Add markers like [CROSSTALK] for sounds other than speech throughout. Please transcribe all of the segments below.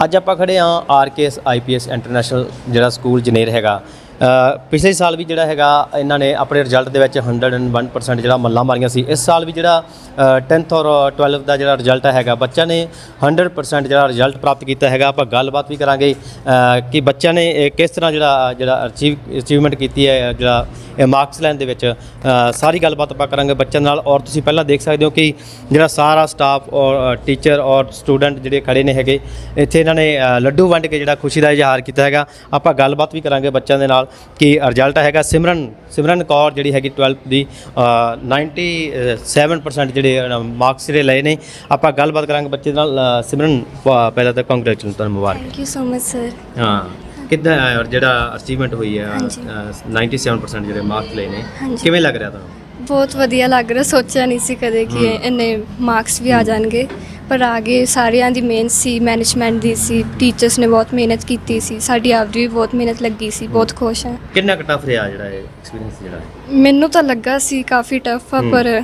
ਅੱਜ ਆਪਾਂ ਖੜੇ ਆ ਆਰਕੇਐਸ ਆਈਪੀਐਸ ਇੰਟਰਨੈਸ਼ਨਲ ਜਿਹੜਾ ਸਕੂਲ ਜਨੇਰ ਹੈਗਾ ਪਿਛਲੇ ਸਾਲ ਵੀ ਜਿਹੜਾ ਹੈਗਾ ਇਹਨਾਂ ਨੇ ਆਪਣੇ ਰਿਜ਼ਲਟ ਦੇ ਵਿੱਚ 101% ਜਿਹੜਾ ਮੱਲਾਂ ਮਾਰੀਆਂ ਸੀ। ਇਸ ਸਾਲ ਵੀ ਜਿਹੜਾ ਅ, 10th ਔਰ 12th ਦਾ ਜਿਹੜਾ ਰਿਜ਼ਲਟ ਹੈਗਾ ਬੱਚਿਆਂ ਨੇ 100% ਜਿਹੜਾ ਰਿਜ਼ਲਟ ਪ੍ਰਾਪਤ ਕੀਤਾ ਹੈਗਾ। ਆਪਾਂ ਗੱਲਬਾਤ ਵੀ ਕਰਾਂਗੇ ਕਿ ਬੱਚਿਆਂ ਨੇ ਇਹ ਕਿਸ ਤਰ੍ਹਾਂ ਜਿਹੜਾ ਜਿਹੜਾ ਅਚੀਵ ਅਚੀਵਮੈਂਟ ਕੀਤੀ ਹੈ ਜਿਹੜਾ ਇਹ ਮਾਰਕਸ ਲੈਣ ਦੇ ਵਿੱਚ। ਸਾਰੀ ਗੱਲਬਾਤ ਆਪਾਂ ਕਰਾਂਗੇ ਬੱਚਿਆਂ ਨਾਲ। ਔਰ ਤੁਸੀਂ ਪਹਿਲਾਂ ਦੇਖ ਸਕਦੇ ਹੋ ਕਿ ਜਿਹੜਾ ਸਾਰਾ ਸਟਾਫ ਔਰ ਟੀਚਰ ਔਰ ਸਟੂਡੈਂਟ ਜਿਹੜੇ ਖੜੇ ਨੇ ਹੈਗੇ ਇੱਥੇ ਇਹਨਾਂ ਨੇ ਲੱਡੂ ਵੰਡ ਕੇ ਜਿਹੜਾ ਖੁਸ਼ੀ ਦਾ ਇਜ਼ਹਾਰ ਕੀਤਾ ਹੈਗਾ। ਆਪਾਂ ਗੱਲਬਾਤ ਵੀ ਕਰਾਂਗੇ ਬੱਚਿਆਂ ਦੇ ਨਾਲ। ਕਿ ਰਿਜ਼ਲਟ ਹੈਗਾ ਸਿਮਰਨ ਸਿਮਰਨ ਕੌਰ ਜਿਹੜੀ ਹੈਗੀ 12th ਦੀ ਅ, 97% ਜਿਹੜੇ ਮਾਰਕਸ ਜਿਹੜੇ ਲਏ ਨੇ। ਆਪਾਂ ਗੱਲਬਾਤ ਕਰਾਂਗੇ ਬੱਚੇ ਨਾਲ। ਸਿਮਰਨ ਪਹਿਲਾਂ ਤਾਂ ਕੰਗ੍ਰੈਚੁਲੇਸ਼ਨ ਤੁਹਾਨੂੰ ਮੁਬਾਰਕ thank you so much sir ਹਾਂ ਕਿੱਦਾਂ ਔਰ ਜਿਹੜਾ ਅਚੀਵਮੈਂਟ ਹੋਈ ਹੈ ਹਾਂਜੀ। ਅ, 97% ਜਿਹੜੇ ਮਾਰਕਸ ਲਏ ਨੇ। ਕਿਵੇਂ ਲੱਗ ਰਿਹਾ ਤੁਹਾਨੂੰ? ਬਹੁਤ ਵਧੀਆ ਲੱਗ ਰਿਹਾ ਸੋਚਿਆ ਨਹੀਂ ਸੀ ਕਦੇ ਕਿ ਇੰਨੇ ਮਾਰਕਸ ਵੀ ਆ ਜਾਣਗੇ। ਪਰ ਆ ਗਏ ਸਾਰਿਆਂ ਦੀ ਮਿਹਨਤ ਸੀ ਮੈਨੇਜਮੈਂਟ ਦੀ ਸੀ ਟੀਚਰਸ ਨੇ ਬਹੁਤ ਮਿਹਨਤ ਕੀਤੀ ਸੀ ਸਾਡੀ ਆਪਦੀ ਵੀ ਬਹੁਤ ਮਿਹਨਤ ਲੱਗੀ ਸੀ ਬਹੁਤ ਖੁਸ਼ ਹਾਂ। ਕਿੰਨਾ ਕੁ ਟਫ ਰਿਹਾ ਜਿਹੜਾ ਇਹ ਐਕਸਪੀਰੀਅੰਸ ਜਿਹੜਾ? ਮੈਨੂੰ ਤਾਂ ਲੱਗਾ ਸੀ ਕਾਫੀ ਟਫ ਆ। ਪਰ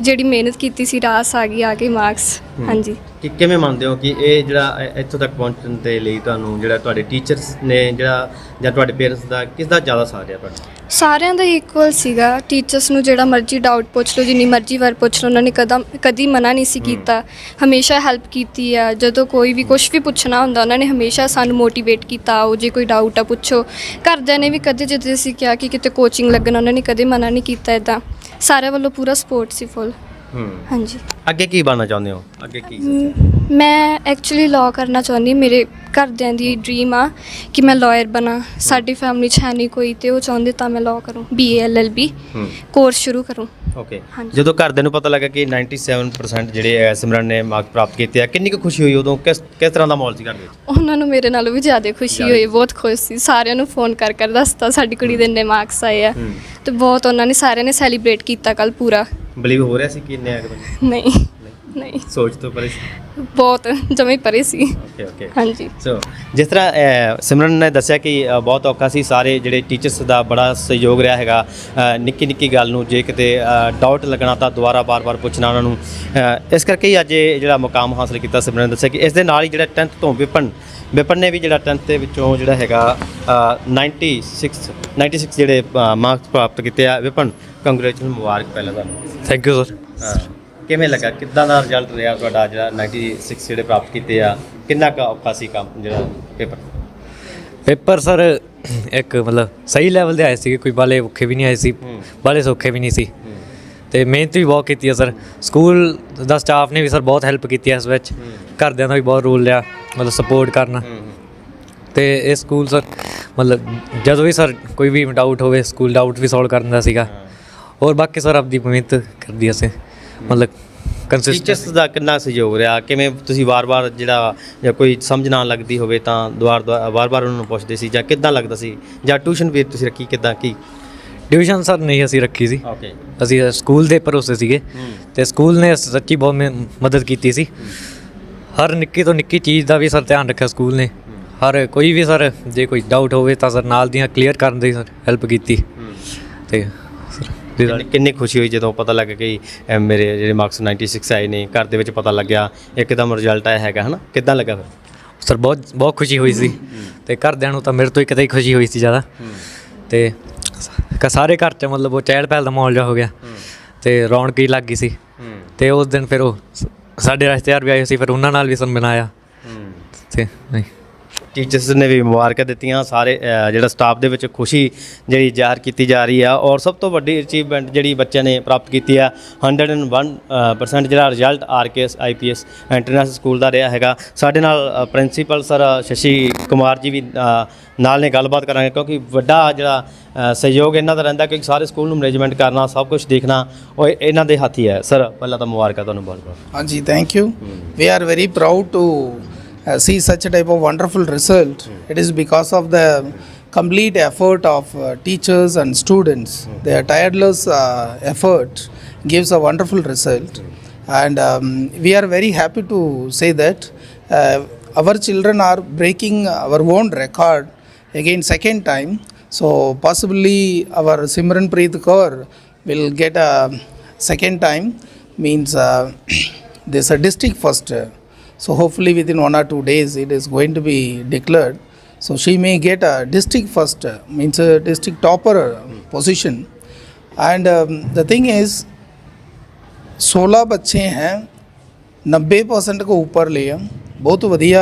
ਜਿਹੜੀ ਮਿਹਨਤ ਕੀਤੀ ਸੀ ਰਾਸ ਆ ਗਈ ਆ ਗਏ ਮਾਰਕਸ ਹੂੰ। ਹਾਂਜੀ। ਕਿ ਕਿਵੇਂ ਮੰਨਦੇ ਹੋ ਕਿ ਇਹ ਜਿਹੜਾ ਇ- ਇੱਥੋਂ ਤੱਕ ਪਹੁੰਚਣ ਦੇ ਲਈ ਤੁਹਾਨੂੰ ਜਿਹੜਾ ਤੁਹਾਡੇ ਟੀਚਰਸ ਨੇ ਜਿਹੜਾ ਜਾਂ ਤੁਹਾਡੇ ਪੇਰੈਂਟਸ ਦਾ ਕਿਸ ਦਾ ਜ਼ਿਆਦਾ ਸਾਥ ਰਿਹਾ ਤੁਹਾਡਾ? ਸਾਰਿਆਂ ਦਾ ਇਕੁਅਲ ਸੀਗਾ। ਟੀਚਰਸ ਨੂੰ ਜਿਹੜਾ ਮਰਜ਼ੀ ਡਾਊਟ ਪੁੱਛ ਲਓ ਜਿੰਨੀ ਮਰਜ਼ੀ ਵਾਰ ਪੁੱਛ ਲਓ ਉਹਨਾਂ ਨੇ ਕਦਮ ਕਦੀ ਮਨਾ ਨਹੀਂ ਸੀ ਕੀਤਾ। ਹਮੇਸ਼ਾ ਹੈਲਪ ਕੀਤੀ ਆ। ਜਦੋਂ ਕੋਈ ਵੀ ਕੁਝ ਵੀ ਪੁੱਛਣਾ ਹੁੰਦਾ ਉਹਨਾਂ ਨੇ ਹਮੇਸ਼ਾ ਸਾਨੂੰ ਮੋਟੀਵੇਟ ਕੀਤਾ ਆਓ ਜੇ ਕੋਈ ਡਾਊਟ ਆ ਪੁੱਛੋ। ਘਰਦਿਆਂ ਨੇ ਵੀ ਕਦੇ ਜਦੋਂ ਅਸੀਂ ਕਿਹਾ ਕਿ ਕਿਤੇ ਕੋਚਿੰਗ ਲੱਗਣਾ ਉਹਨਾਂ ਨੇ ਕਦੇ ਮਨਾ ਨਹੀਂ ਕੀਤਾ ਇਦਾਂ ਸਾਰਿਆਂ ਵੱਲੋਂ ਪੂਰਾ ਸਪੋਰਟ ਸੀ ਫੁੱਲ ਹੂੰ। ਹਾਂਜੀ। ਅੱਗੇ ਕੀ ਬਣਨਾ ਚਾਹੁੰਦੇ ਹੋ? ਅੱਗੇ ਕੀ ਮ, ਮੈਂ ਐਕਚੁਅਲੀ ਲਾਅ ਕਰਨਾ ਚਾਹੁੰਦੀ। ਮੇਰੇ ਘਰਦਿਆਂ ਦੀ ਡ੍ਰੀਮ ਆ ਕਿ ਮੈਂ ਲਾਇਰ ਬਣਾ। ਸਾਡੀ ਫੈਮਿਲੀ 'ਚ ਹੈ ਨਹੀਂ ਕੋਈ ਤੇ ਉਹ ਚਾਹੁੰਦੇ ਤਾਂ ਮੈਂ ਲਾਅ ਕਰੂੰ ਹੂੰ। ਕੋਰਸ ਸ਼ੁਰੂ ਕਰੂੰ। ਓਕੇ ਹਾਂਜੀ। ਜਦੋਂ ਘਰਦਿਆਂ ਨੂੰ ਪਤਾ ਲੱਗਾ ਕਿ 97% ਜਿਹੜੇ ਹੈ ਸਿਮਰਨ ਨੇ ਮਾਰਕ ਪ੍ਰਾਪਤ ਕੀਤੇ ਆ ਕਿੰਨੀ ਕੁ ਖੁਸ਼ੀ ਹੋਈ ਉਦੋਂ? ਕਿਸ ਕਿਸ ਤਰ੍ਹਾਂ ਦਾ ਮਾਹੌਲ ਸੀ ਘਰ ਦੇ ਵਿੱਚ? ਉਹਨਾਂ ਨੂੰ ਮੇਰੇ ਨਾਲੋਂ ਵੀ ਜ਼ਿਆਦਾ ਖੁਸ਼ੀ ਜ਼ਿਆਦਾ। ਹੋਈ ਬਹੁਤ ਖੁਸ਼ ਸੀ। ਸਾਰਿਆਂ ਨੂੰ ਫੋਨ ਕਰ ਕਰ ਦੱਸਤਾ ਸਾਡੀ ਕੁੜੀ ਦੇ ਇੰਨੇ ਮਾਰਕਸ ਆਏ ਆ। ਹੂੰ। ਤੇ ਬਹੁਤ ਉਹਨਾਂ ਨੇ ਸਾਰਿਆਂ ਨੇ ਸੈਲੀਬ੍ਰੇਟ ਕੀਤਾ ਕੱਲ ਪੂਰਾ। ਬਲੀਵ ਹੋ ਰਿਹਾ ਸੀ ਕਿ ਇੰਨੇ ਆ ਬੰਦੇ? ਨਹੀਂ। ਨਹੀਂ। ਸੋਚ ਤੋਂ ਪਰੇ ਸੀ? ਬਹੁਤ ਜਮੇ ਪਰੇ ਸੀ। ਓਕੇ ਓਕੇ ਹਾਂਜੀ। ਸੋ ਜਿਸ ਤਰ੍ਹਾਂ ਅਹ, ਸਿਮਰਨ ਨੇ ਦੱਸਿਆ ਕਿ ਬਹੁਤ ਔਖਾ ਸੀ। ਸਾਰੇ ਜਿਹੜੇ ਟੀਚਰਸ ਦਾ ਬੜਾ ਸਹਿਯੋਗ ਰਿਹਾ ਹੈਗਾ। ਨਿੱਕੀ ਨਿੱਕੀ ਗੱਲ ਨੂੰ ਜੇ ਕਿਤੇ ਡਾਊਟ ਲੱਗਣਾ ਤਾਂ ਦੁਬਾਰਾ ਬਾਰ-ਬਾਰ ਪੁੱਛਣਾ ਉਹਨਾਂ ਨੂੰ। ਇਸ ਕਰਕੇ ਹੀ ਅੱਜ ਇਹ ਜਿਹੜਾ ਮੁਕਾਮ ਹਾਸਲ ਕੀਤਾ ਸਿਮਰਨ ਨੇ ਦੱਸਿਆ ਕਿ ਇਸ ਦੇ ਨਾਲ ਹੀ ਜਿਹੜਾ 10th ਤੋਂ ਵਿਪਨ ਵਿਪਨ ਨੇ ਵੀ ਜਿਹੜਾ 10th ਦੇ ਵਿੱਚੋਂ ਜਿਹੜਾ ਹੈਗਾ ਅਹ, 96 96 ਜਿਹੜੇ ਮਾਰਕਸ ਪ੍ਰਾਪਤ ਕੀਤੇ ਆ। ਵਿਪਨ ਕੰਗ੍ਰੈਚੁਲੇਸ਼ਨ ਮੁਬਾਰਕ ਪਹਿਲਾਂ ਤੁਹਾਨੂੰ। ਥੈਂਕ ਯੂ ਸਰ ਹਾਂ। ਕਿਵੇਂ ਲੱਗਾ? ਕਿੱਦਾਂ ਦਾ ਰਿਜ਼ਲਟ ਰਿਹਾ ਤੁਹਾਡਾ ਜਿਹੜਾ 96 ਜਿਹੜੇ ਪ੍ਰਾਪਤ ਕੀਤੇ ਆ? ਕਿੰਨਾ ਕੁ ਔਖਾ ਸੀ ਕੰਮ ਜਿਹੜਾ ਪੇਪਰ ਪੇਪਰ ਸਰ ਇੱਕ ਮਤਲਬ ਸਹੀ ਲੈਵਲ ਦੇ ਆਏ ਸੀ ਕੋਈ ਬਾਲੇ ਔਖੇ ਵੀ ਨਹੀਂ ਆਏ ਸੀ। ਬਾਲੇ ਸੌਖੇ ਵੀ ਨਹੀਂ ਸੀ। ਤੇ ਮਿਹਨਤ ਵੀ ਬਹੁਤ ਕੀਤੀ ਹੈ ਸਰ ਸਕੂਲ ਦਾ ਸਟਾਫ ਨੇ ਵੀ ਸਰ ਬਹੁਤ ਹੈਲਪ ਕੀਤੀ ਹੈ ਇਸ ਵਿੱਚ। ਘਰਦਿਆਂ ਦਾ ਵੀ ਬਹੁਤ ਰੋਲ ਲਿਆ ਮਤਲਬ ਸਪੋਰਟ ਕਰਨਾ। ਤੇ ਇਹ ਸਕੂਲ ਸਰ ਮਤਲਬ ਜਦੋਂ ਵੀ ਸਰ ਕੋਈ ਵੀ ਡਾਊਟ ਹੋਵੇ ਸਕੂਲ ਡਾਊਟ ਵੀ ਸੋਲਵ ਕਰਨ ਦਾ ਸੀਗਾ। ਔਰ ਬਾਕੀ ਸਰ ਆਪਦੀ ਮਿਹਨਤ ਕਰਦੀ ਅਸੀਂ ਮਤਲਬ ਕੰਸਿਸਟੈਂਟ ਟੀਚਰਸ ਦਾ ਕਿੰਨਾ ਸਹਿਯੋਗ ਰਿਹਾ? ਕਿਵੇਂ ਤੁਸੀਂ ਵਾਰ-ਵਾਰ ਜਿਹੜਾ ਜਾਂ ਕੋਈ ਸਮਝ ਨਾ ਲੱਗਦੀ ਹੋਵੇ ਤਾਂ ਦੁਆਰ ਦੁਆਰ ਵਾਰ-ਵਾਰ ਉਹਨਾਂ ਨੂੰ ਪੁੱਛਦੇ ਸੀ ਜਾਂ ਕਿੱਦਾਂ ਲੱਗਦਾ ਸੀ? ਜਾਂ ਟਿਊਸ਼ਨ ਵੀ ਤੁਸੀਂ ਰੱਖੀ ਕਿੱਦਾਂ? ਕੀ? ਟਿਊਸ਼ਨ ਸਰ ਨਹੀਂ ਅਸੀਂ ਰੱਖੀ ਸੀ। ਓਕੇ ਅਸੀਂ ਸਕੂਲ ਦੇ ਭਰੋਸੇ ਸੀਗੇ। ਤੇ ਸਕੂਲ ਨੇ ਸੱਚੀ ਬਹੁਤ ਮਿਹ- ਮਦਦ ਕੀਤੀ ਸੀ। ਹਰ ਨਿੱਕੀ ਤੋਂ ਨਿੱਕੀ ਚੀਜ਼ ਦਾ ਵੀ ਸਰ ਧਿਆਨ ਰੱਖਿਆ ਸਕੂਲ ਨੇ। ਹਰ ਕੋਈ ਵੀ ਸਰ ਜੇ ਕੋਈ ਡਾਊਟ ਹੋਵੇ ਤਾਂ ਸਰ ਨਾਲ ਦੀਆਂ ਕਲੀਅਰ ਕਰਨ ਦੀ ਸਰ ਹੈਲਪ ਕੀਤੀ। ਤੇ ਕਿੰਨੀ ਖੁਸ਼ੀ ਹੋਈ ਜਦੋਂ ਪਤਾ ਲੱਗਾ ਕਿ ਅਹ, ਮੇਰੇ ਜਿਹੜੇ ਮਾਰਕਸ 96 ਆਏ ਨੇ ਘਰ ਦੇ ਵਿੱਚ ਪਤਾ ਲੱਗਿਆ ਇੱਕਦਮ ਰਿਜ਼ਲਟ ਆਇਆ ਹੈਗਾ ਹਨਾ? ਕਿੱਦਾਂ ਲੱਗਾ ਫਿਰ? ਸਰ ਬਹੁਤ ਬਹੁਤ ਖੁਸ਼ੀ ਹੋਈ ਸੀ। ਤੇ ਘਰਦਿਆਂ ਨੂੰ ਤਾਂ ਮੇਰੇ ਤੋਂ ਹੀ ਕਿਤੇ ਹੀ ਖੁਸ਼ੀ ਹੋਈ ਸੀ ਜ਼ਿਆਦਾ। ਤੇ ਕ- ਸਾਰੇ ਘਰ 'ਚ ਮਤਲਬ ਉਹ ਚਹਿਲ ਪਹਿਲ ਦਾ ਮਾਹੌਲ ਜਿਹਾ ਹੋ ਗਿਆ। ਤੇ ਰੌਣਕ ਹੀ ਲੱਗ ਗਈ ਸੀ। ਤੇ ਉਸ ਦਿਨ ਫਿਰ ਉਹ ਸ- ਸਾਡੇ ਰਿਸ਼ਤੇਦਾਰ ਵੀ ਆਏ ਸੀ ਫਿਰ ਉਹਨਾਂ ਨਾਲ ਵੀ ਸਨ ਬਣਾਇਆ ਤੇ ਨਹੀਂ। ਟੀਚਰਸ ਨੇ ਵੀ ਮੁਬਾਰਕਾਂ ਦਿੱਤੀਆਂ ਸਾਰੇ ਅਹ, ਜਿਹੜਾ ਸਟਾਫ ਦੇ ਵਿੱਚ ਖੁਸ਼ੀ ਜਿਹੜੀ ਜ਼ਾਹਰ ਕੀਤੀ ਜਾ ਰਹੀ ਆ ਔਰ ਸਭ ਤੋਂ ਵੱਡੀ ਅਚੀਵਮੈਂਟ ਜਿਹੜੀ ਬੱਚਿਆਂ ਨੇ ਪ੍ਰਾਪਤ ਕੀਤੀ ਆ 101% ਜਿਹੜਾ result RKS IPS international school ਦਾ ਰਿਹਾ ਹੈਗਾ। ਸਾਡੇ ਨਾਲ ਪ੍ਰਿੰਸੀਪਲ ਸਰ ਸ਼ਸ਼ੀ ਕੁਮਾਰ ਜੀ ਵੀ ਅਹ, ਨਾਲ ਨੇ ਗੱਲਬਾਤ ਕਰਾਂਗੇ ਕਿਉਂਕਿ ਵੱਡਾ ਜਿਹੜਾ ਅਹ, ਸਹਿਯੋਗ ਇਹਨਾਂ ਦਾ ਰਹਿੰਦਾ ਕਿਉਂਕਿ ਸਾਰੇ ਸਕੂਲ ਨੂੰ ਮੈਨੇਜਮੈਂਟ ਕਰਨਾ ਸਭ ਕੁਝ ਦੇਖਣਾ ਉਹ ਇਹਨਾਂ ਦੇ ਹੱਥ ਹੀ। ਹੈ ਸਰ ਪਹਿਲਾਂ ਤਾਂ ਮੁਬਾਰਕਾਂ ਤੁਹਾਨੂੰ ਬਹੁਤ ਬਹੁਤ Anji, thank you. We are very proud to uh, see such a type of wonderful result. It is because of the complete effort of uh, teachers and students. Their tireless uh, effort gives a wonderful result. And um, we are very happy to say that uh, our children are breaking our own record again second time. So possibly our Simran Preet Kaur will get a second time means uh, [COUGHS] this a district first. uh, So hopefully within one or two days it is going to be declared. So she may get a district first, uh, means a district topper uh, position. And um, the thing is, 16 ਬੱਚੇ हैं 90 percent को ऊपर ले हम बहुत ਵਧੀਆ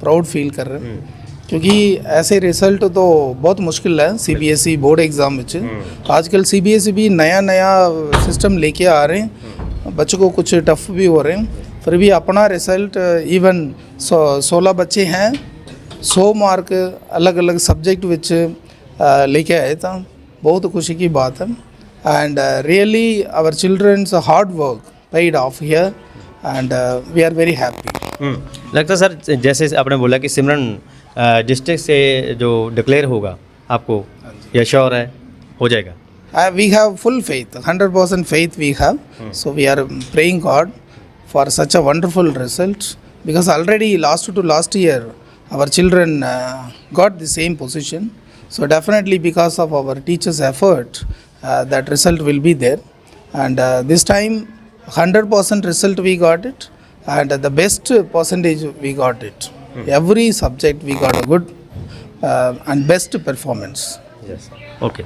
proud feel कर रहे हैं क्योंकि ऐसे रिजल्ट तो बहुत मुश्किल है सीबीएसई बोर्ड एग्ज़ाम ਵਿੱਚ आजकल सीबीएसई भी नया नया सिस्टम लेके आ रहे हैं बच्चों को कुछ टफ भी हो रहे हैं फिर भी अपना रिज़ल्ट इवन सोलह बच्चे हैं 100 मार्क अलग अलग सब्जेक्ट अ, लेके आए था। बहुत खुशी की बात है। And really our childrens hard work paid off here and we are very happy लगता है सर जैसे आपने बोला कि सिमरन डिस्ट्रिक्ट से जो डिक्लेयर होगा आपको यह श्योर है हो जाएगा। Uh, we have full faith, 100% faith we have. So we are praying God. For such a wonderful result because already last to last year our children uh, got the same position. So definitely because of our teachers' effort, uh, that result will be there. And uh, this time 100% result we got it and the best percentage we got it. Every subject we got a good uh, and best performance. Okay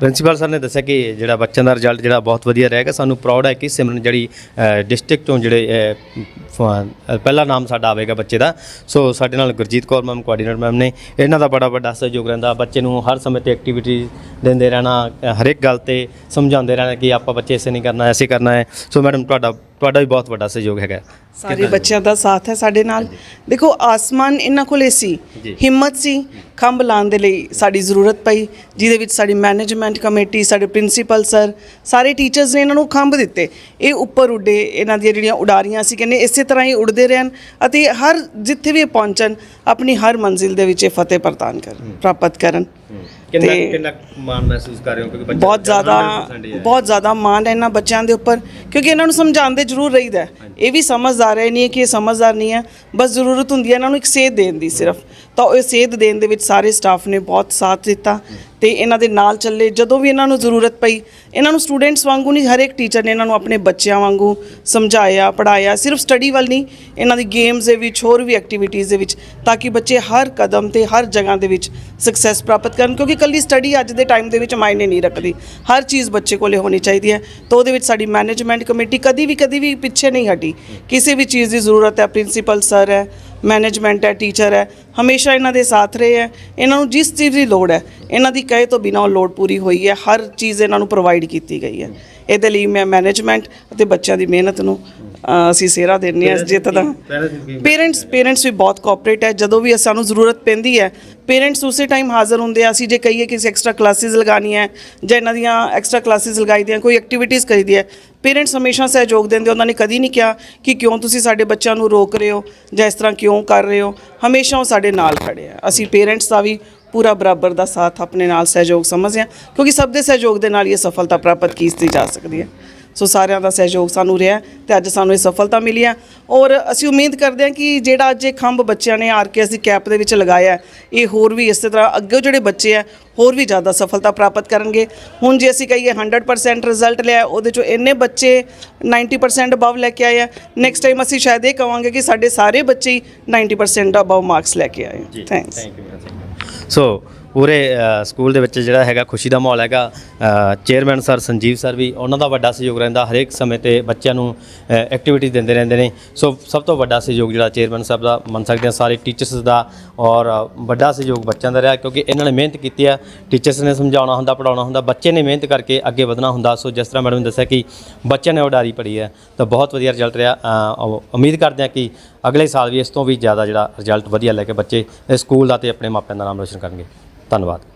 principal sir ਨੇ ਦੱਸਿਆ ਕਿ ਜਿਹੜਾ ਬੱਚਿਆਂ ਦਾ result ਜਿਹੜਾ ਬਹੁਤ ਵਧੀਆ ਰਹੇਗਾ। ਸਾਨੂੰ ਪ੍ਰਾਊਡ ਹੈ ਕਿ ਸਿਮਰਨ ਜਿਹੜੀ ਡਿਸਟ੍ਰਿਕਟ ਤੋਂ ਜਿਹੜੇ ਅ, ਪਹਿਲਾ ਨਾਮ ਸਾਡਾ ਆਵੇਗਾ ਬੱਚੇ ਦਾ। ਸੋ ਸਾਡੇ ਨਾਲ Gurjeet Kaur ma'am coordinator ma'am ਨੇ। ਇਹਨਾਂ ਦਾ ਬੜਾ ਵੱਡਾ ਸਹਿਯੋਗ ਰਹਿੰਦਾ। ਬੱਚੇ ਨੂੰ ਹਰ ਸਮੇਂ ਤੇ ਐਕਟੀਵਿਟੀ ਦਿੰਦੇ ਰਹਿਣਾ ਅ, ਹਰ ਗੱਲ ਤੇ ਸਮਝਾਉਂਦੇ ਰਹਿਣਾ ਕਿ ਆਪਾਂ ਬੱਚੇ ਇਸੇ ਨਹੀਂ ਕਰਨਾ ਐਸੇ ਕਰਨਾ ਹੈ। ਸੋ ਮੈਡਮ ਤੁਹਾਡਾ ਤੁਹਾਡਾ ਵੀ ਬਹੁਤ ਵੱਡਾ ਸਹਿਯੋਗ ਹੈਗਾ। ਸਾਰੇ ਬੱਚਿਆਂ ਦਾ ਸਾਥ ਹੈ ਸਾਡੇ ਨਾਲ। ਦੇਖੋ ਆਸਮਾਨ ਇਹਨਾਂ ਕੋਲੇ ਸੀ। ਹਿੰਮਤ ਸੀ ਖੰਭ ਲਾਉਣ ਦੇ ਲਈ ਸਾਡੀ ਜ਼ਰੂਰਤ ਪਈ ਜਿਹਦੇ ਵਿੱਚ ਸਾਡੀ ਮੈਨੇਜਮੈਂਟ ਕਮੇਟੀ ਸਾਡੇ ਪ੍ਰਿੰਸੀਪਲ ਸਰ ਸਾਰੇ ਟੀਚਰਸ ਨੇ ਇਹਨਾਂ ਨੂੰ ਖੰਭ ਦਿੱਤੇ। ਇਹ ਉੱਪਰ ਉੱਡੇ ਇਹਨਾਂ ਦੀਆਂ ਜਿਹੜੀਆਂ ਉਡਾਰੀਆਂ ਸੀ ਕਹਿੰਦੇ ਇਸੇ ਤਰ੍ਹਾਂ ਹੀ ਉੜਦੇ ਰਹਿਣ ਅਤੇ ਹਰ ਜਿੱਥੇ ਵੀ ਪਹੁੰਚਣ ਆਪਣੀ ਹਰ ਮੰਜ਼ਿਲ ਦੇ ਵਿੱਚ ਇਹ ਫਤਿਹ ਪ੍ਰਦਾਨ ਕਰਨ ਪ੍ਰਾਪਤ ਕਰਨ। ਕਿੰਨਾ ਤੇ- ਕਿੰਨਾ ਮਾਣ ਮਹਿਸੂਸ ਕਰ ਰਹੇ ਹੋ? ਕਿਉਂਕਿ ਬੱਚੇ ਬਹੁਤ ਜ਼ਿਆਦਾ ਬਹੁਤ ਜ਼ਿਆਦਾ ਮਾਣ ਹੈ ਇਹਨਾਂ ਬੱਚਿਆਂ ਦੇ ਉੱਪਰ ਕਿਉਂਕਿ ਇਹਨਾਂ ਨੂੰ ਸਮਝਾਉਂਦੇ ਜ਼ਰੂਰ ਰਹੀਦਾ ਹੈ। ਇਹ ਵੀ ਸਮਝਦਾਰ ਹੈ ਨਹੀਂ ਹੈ ਕਿ ਇਹ ਸਮਝਦਾਰ ਨਹੀਂ ਹੈ। ਬਸ ਜ਼ਰੂਰਤ ਹੁੰਦੀ ਹੈ ਇਹਨਾਂ ਨੂੰ ਇੱਕ ਸੇਧ ਦੇਣ ਦੀ ਸਿਰਫ। ਤਾਂ ਉਹ ਸੇਧ ਦੇਣ ਦੇ ਵਿੱਚ ਸਾਰੇ ਸਟਾਫ ਨੇ ਬਹੁਤ ਸਾਥ ਦਿੱਤਾ ਤੇ ਇਹਨਾਂ ਦੇ ਨਾਲ ਚੱਲੇ। ਜਦੋਂ ਵੀ ਇਹਨਾਂ ਨੂੰ ਜ਼ਰੂਰਤ ਪਈ, ਇਹਨਾਂ ਨੂੰ ਸਟੂਡੈਂਟਸ ਵਾਂਗੂ ਨਹੀਂ ਹਰ ਇੱਕ ਟੀਚਰ ਨੇ ਇਹਨਾਂ ਨੂੰ ਆਪਣੇ ਬੱਚਿਆਂ ਵਾਂਗੂ ਸਮਝਾਇਆ ਪੜਾਇਆ ਸਿਰਫ ਸਟੱਡੀ ਵੱਲ ਨਹੀਂ, ਇਹਨਾਂ ਦੀ ਗੇਮਸ ਦੇ ਵਿੱਚ, ਹੋਰ ਵੀ ਐਕਟੀਵਿਟੀਜ਼ ਦੇ ਵਿੱਚ, ਤਾਂ ਕਿ ਬੱਚੇ ਹਰ ਕਦਮ ਤੇ, ਹਰ ਜਗ੍ਹਾ ਦੇ ਵਿੱਚ ਸਕਸੈਸ ਪ੍ਰਾਪਤ ਕਰਨ। ਕਿਉਂਕਿ ਕੱਲੀ ਸਟੱਡੀ ਅੱਜ ਦੇ ਟਾਈਮ ਦੇ ਵਿੱਚ ਮਾਇਨੇ ਨਹੀਂ ਰੱਖਦੀ। ਹਰ ਚੀਜ਼ ਬੱਚੇ ਕੋਲੇ ਹੋਣੀ ਚਾਹੀਦੀ ਹੈ। ਤਾਂ ਉਹਦੇ ਵਿੱਚ ਸਾਡੀ ਮੈਨੇਜਮੈਂਟ ਕਮੇਟੀ ਕਦੀ ਵੀ ਕਦੀ ਵੀ ਪਿੱਛੇ ਨਹੀਂ ਹਟੀ। ਕਿਸੇ ਵੀ ਚੀਜ਼ ਦੀ ਜ਼ਰੂਰਤ ਹੈ ਪ੍ਰਿੰਸੀਪਲ ਸਰ ਹੈ ਮੈਨੇਜਮੈਂਟ ਹੈ ਟੀਚਰ ਹੈ ਹਮੇਸ਼ਾ ਇਹਨਾਂ ਦੇ ਸਾਥ ਰਹੇ ਹੈ। ਇਹਨਾਂ ਨੂੰ ਜਿਸ ਚੀਜ਼ ਦੀ ਲੋੜ ਹੈ, ਇਹਨਾਂ ਦੀ ਕਹੇ ਤੋਂ ਬਿਨਾਂ ਉਹ ਲੋੜ ਪੂਰੀ ਹੋਈ ਹੈ। ਹਰ ਚੀਜ਼ ਇਹਨਾਂ ਨੂੰ ਪ੍ਰੋਵਾਈਡ ਕੀਤੀ ਗਈ ਹੈ। ਇਹਦੇ ਲਈ ਮੈਂ ਮੈਨੇਜਮੈਂਟ ਅਤੇ ਬੱਚਿਆਂ ਦੀ ਮਿਹਨਤ ਨੂੰ ਅਸੀਂ ਸਿਹਰਾ ਦਿੰਦੇ ਹਾਂ ਇਸ ਜਿੱਤ ਦਾ। ਪੇਰੈਂਟਸ ਪੇਰੈਂਟਸ ਵੀ ਬਹੁਤ ਕੋਆਪਰੇਟ ਹੈ। ਜਦੋਂ ਵੀ ਸਾਨੂੰ ਜ਼ਰੂਰਤ ਪੈਂਦੀ ਹੈ ਪੇਰੈਂਟਸ ਉਸੇ ਟਾਈਮ ਹਾਜ਼ਰ ਹੁੰਦੇ ਆ। ਅਸੀਂ ਜੇ ਕਹੀਏ ਕਿ ਐਕਸਟਰਾ ਕਲਾਸਿਸ ਲਗਾਉਣੀ ਹੈ ਜਾਂ ਇਹਨਾਂ ਦੀਆਂ ਐਕਸਟਰਾ ਕਲਾਸਿਸ ਲਗਾਈ ਦੀਆਂ, ਕੋਈ ਐਕਟੀਵਿਟੀਜ਼ ਕਰੀਦੀ ਹੈ ਪੇਰੈਂਟਸ ਹਮੇਸ਼ਾ ਸਹਿਯੋਗ ਦਿੰਦੇ ਉਹਨਾਂ ਨੇ ਕਦੀ ਨਹੀਂ ਕਿਹਾ ਕਿ ਕਿਉਂ ਤੁਸੀਂ ਸਾਡੇ ਬੱਚਿਆਂ ਨੂੰ ਰੋਕ ਰਹੇ ਹੋ ਜਾਂ ਇਸ ਤਰ੍ਹਾਂ ਕਿਉਂ ਕਰ ਰਹੇ ਹੋ। ਹਮੇਸ਼ਾ ਉਹ ਸਾਡੇ ਨਾਲ ਖੜੇ ਆ। ਅਸੀਂ ਪੇਰੈਂਟਸ ਦਾ ਵੀ ਪੂਰਾ ਬਰਾਬਰ ਦਾ ਸਾਥ ਆਪਣੇ ਨਾਲ ਸਹਿਯੋਗ ਸਮਝਦੇ ਹਾਂ, ਕਿਉਂਕਿ ਸਭ ਦੇ ਸਹਿਯੋਗ ਦੇ ਨਾਲ ਹੀ ਇਹ ਸਫਲਤਾ ਪ੍ਰਾਪਤ ਕੀਤੀ ਜਾ ਸਕਦੀ ਹੈ। ਸੋ ਸਾਰਿਆਂ ਦਾ ਸਹਿਯੋਗ ਸਾਨੂੰ ਰਿਹਾ ਤੇ ਅੱਜ ਸਾਨੂੰ ਇਹ ਸਫਲਤਾ ਮਿਲੀ ਹੈ। ਔਰ ਅਸੀਂ ਉਮੀਦ ਕਰਦੇ ਹਾਂ ਕਿ ਜਿਹੜਾ ਅੱਜ ਇਹ ਖੰਭ ਬੱਚਿਆਂ ਨੇ ਆਰ ਕੇ ਐਸ ਦੀ ਕੈਪ ਦੇ ਵਿੱਚ ਲਗਾਇਆ ਇਹ ਹੋਰ ਵੀ ਇਸੇ ਤਰ੍ਹਾਂ ਅੱਗੇ ਜਿਹੜੇ ਬੱਚੇ ਆ ਹੋਰ ਵੀ ਜ਼ਿਆਦਾ ਸਫਲਤਾ ਪ੍ਰਾਪਤ ਕਰਨਗੇ। ਹੁਣ ਜੇ ਅਸੀਂ ਕਹੀਏ 100% ਰਿਜ਼ਲਟ ਲਿਆ ਉਹਦੇ ਚੋਂ ਇੰਨੇ ਬੱਚੇ 90% ਅਬਵ ਲੈ ਕੇ ਆਏ ਆ ਨੈਕਸਟ ਟਾਈਮ ਅਸੀਂ ਸ਼ਾਇਦ ਇਹ ਕਵਾਂਗੇ ਕਿ ਸਾਡੇ ਸਾਰੇ ਬੱਚੇ ਹੀ 90% ਅਬਵ ਮਾਰਕਸ ਲੈ ਕੇ ਆਏ ਥੈਂਕਸ ਸੋ ਪੂਰੇ ਸਕੂਲ ਦੇ ਵਿੱਚ ਜਿਹੜਾ ਹੈਗਾ ਖੁਸ਼ੀ ਦਾ ਮਾਹੌਲ ਹੈਗਾ। ਚੇਅਰਮੈਨ ਸਰ ਸੰਜੀਵ ਸਰ ਵੀ ਉਹਨਾਂ ਦਾ ਵੱਡਾ ਸਹਿਯੋਗ ਰਹਿੰਦਾ, ਹਰੇਕ ਸਮੇਂ ਤੇ ਬੱਚਿਆਂ ਨੂੰ ਐਕਟੀਵਿਟੀ ਦਿੰਦੇ ਰਹਿੰਦੇ ਨੇ। ਸੋ ਸਭ ਤੋਂ ਵੱਡਾ ਸਹਿਯੋਗ ਜਿਹੜਾ ਚੇਅਰਮੈਨ ਸਾਹਿਬ ਦਾ, ਮੰਨ ਸਕਦੇ ਹਾਂ ਸਾਰੇ ਟੀਚਰਸ ਦਾ ਔਰ ਵੱਡਾ ਸਹਿਯੋਗ ਬੱਚਿਆਂ ਦਾ ਰਿਹਾ ਕਿਉਂਕਿ ਇਹਨਾਂ ਨੇ ਮਿਹਨਤ ਕੀਤੀ ਆ। ਟੀਚਰਸ ਨੇ ਸਮਝਾਉਣਾ ਹੁੰਦਾ ਪੜਾਉਣਾ ਹੁੰਦਾ, ਬੱਚੇ ਨੇ ਮਿਹਨਤ ਕਰਕੇ ਅੱਗੇ ਵਧਣਾ ਹੁੰਦਾ। ਸੋ ਜਿਸ ਤਰ੍ਹਾਂ ਮੈਡਮ ਨੇ ਦੱਸਿਆ ਕਿ ਬੱਚਿਆਂ ਨੇ ਉਡਾਰੀ ਪੜੀ ਹੈ, ਤਾਂ ਬਹੁਤ ਵਧੀਆ ਰਿਜ਼ਲਟ ਰਿਹਾ। ਉਮੀਦ ਕਰਦੇ ਹਾਂ ਕਿ ਅਗਲੇ ਸਾਲ ਵੀ ਇਸ ਤੋਂ ਵੀ ਜ਼ਿਆਦਾ ਜਿਹੜਾ ਰਿਜ਼ਲਟ ਵਧੀਆ ਲੈ ਕੇ ਬੱਚੇ ਇਸ ਸਕੂਲ ਦਾ ਤੇ ਆਪਣੇ ਮਾਪਿਆਂ ਦਾ ਨਾਮ ਰੋਸ਼ਨ ਕਰਨਗੇ। ਧੰਨਵਾਦ।